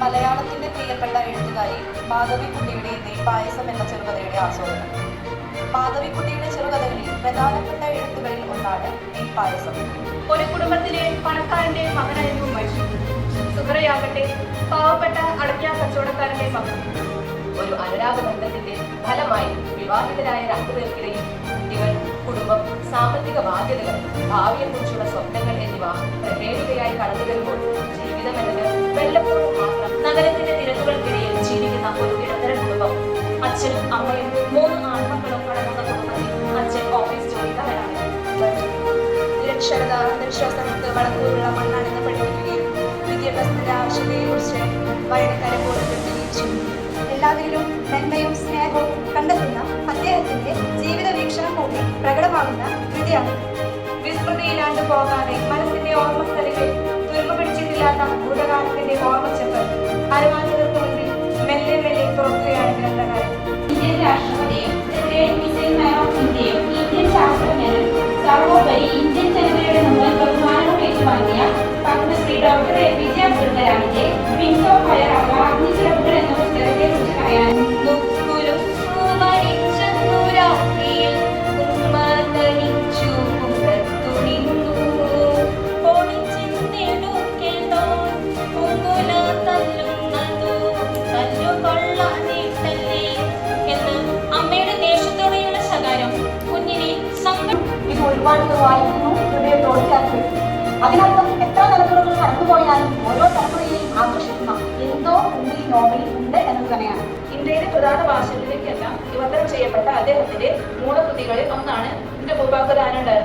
മലയാളത്തിന്റെ പ്രിയപ്പെട്ട എഴുത്തുകാരി മാധവിക്കുട്ടിയുടെ നെയ്പായസം എന്ന ചെറുകഥയുടെ ആസ്വാദനം. മാധവിക്കുട്ടിയുടെ ചെറുകഥകളിൽ പ്രധാനപ്പെട്ട എഴുത്തുകളിൽ ഒന്നാണ് നെയ്പായസം ഒരു കുടുംബത്തിലെ പണക്കാരന്റെ മകനായിരുന്നു മനുഷ്യൻ സുഹറയാകട്ടെ പാവപ്പെട്ട അടക്കാ കച്ചവടക്കാരന്റെ മകൻ. ഒരു അനുരാഗ ബന്ധത്തിന്റെ ഫലമായി വിവാഹിതരായ രണ്ടുപേർക്കിടയിൽ കുട്ടികൾ കുടുംബം സാമ്പത്തിക ബാധ്യതകൾ ഭാവിയെക്കുറിച്ചുള്ള സ്വപ്നങ്ങൾ എന്നിവ പ്രഹേളികയായി കടന്നു അച്ഛനും മൂന്ന് ആൺമക്കളും അടങ്ങുന്ന കുടുംബത്തിൽ അച്ഛൻ ഓഫീസ് ജോലിക്കാരനാണ് നിരക്ഷരത അന്ധവിശ്വാസങ്ങൾക്ക് വളക്കൂറുള്ള മണ്ണാണെന്ന് പഠിപ്പിക്കുകയും വിദ്യാഭ്യാസത്തിന്റെ ആവശ്യകതയെക്കുറിച്ച് വയനക്കാരെ ബോധപ്പെടുത്തുകയും ചെയ്തു. എല്ലാവരിലും നന്മയും സ്നേഹവും കണ്ടെത്തുന്ന അദ്ദേഹത്തിന്റെ ജീവിത വീക്ഷണം കൂടി പ്രകടമാകുന്ന കൃതിയാണ്. വിസ്മൃതിയിലാണ്ട് പോകാതെ മനസ്സിന്റെ ഓർമ്മസ്ഥലിൽ തുരുമ്പ പിടിച്ചിട്ടില്ലാത്ത ഭൂതകാലത്തിന്റെ ഓർമ്മച്ചെപ്പ്. അരമാറ്റങ്ങൾക്ക് doctor A P J Abdul കലാമിന്റെ വിങ്സ് ഓഫ് ഫയർ അഥവാ അഗ്നിച്ചിറപ്പുകൾ എന്ന പുസ്തകത്തെ കുറിച്ച് ഇത് ഒരുപാട് വായിക്കുന്നു ഹൃദയത്തോട് ചേർത്ത്. അതിനർത്ഥം കടന്നുപോയാലും ഓരോ തലമുറയെയും ആകർഷിക്കുന്ന എന്തോ ഉള്ളിൽ നോവലിൽ ഉണ്ട് എന്നത് തന്നെയാണ്. ഇന്ത്യയിലെ പ്രധാന ഭാഷകളിലേക്കെല്ലാം വിവർത്തനം ചെയ്യപ്പെട്ട അദ്ദേഹത്തിന്റെ മൂലകൃതികളിൽ ഒന്നാണ് എന്റെ ഭൂഭാഗദാനുണ്ടായി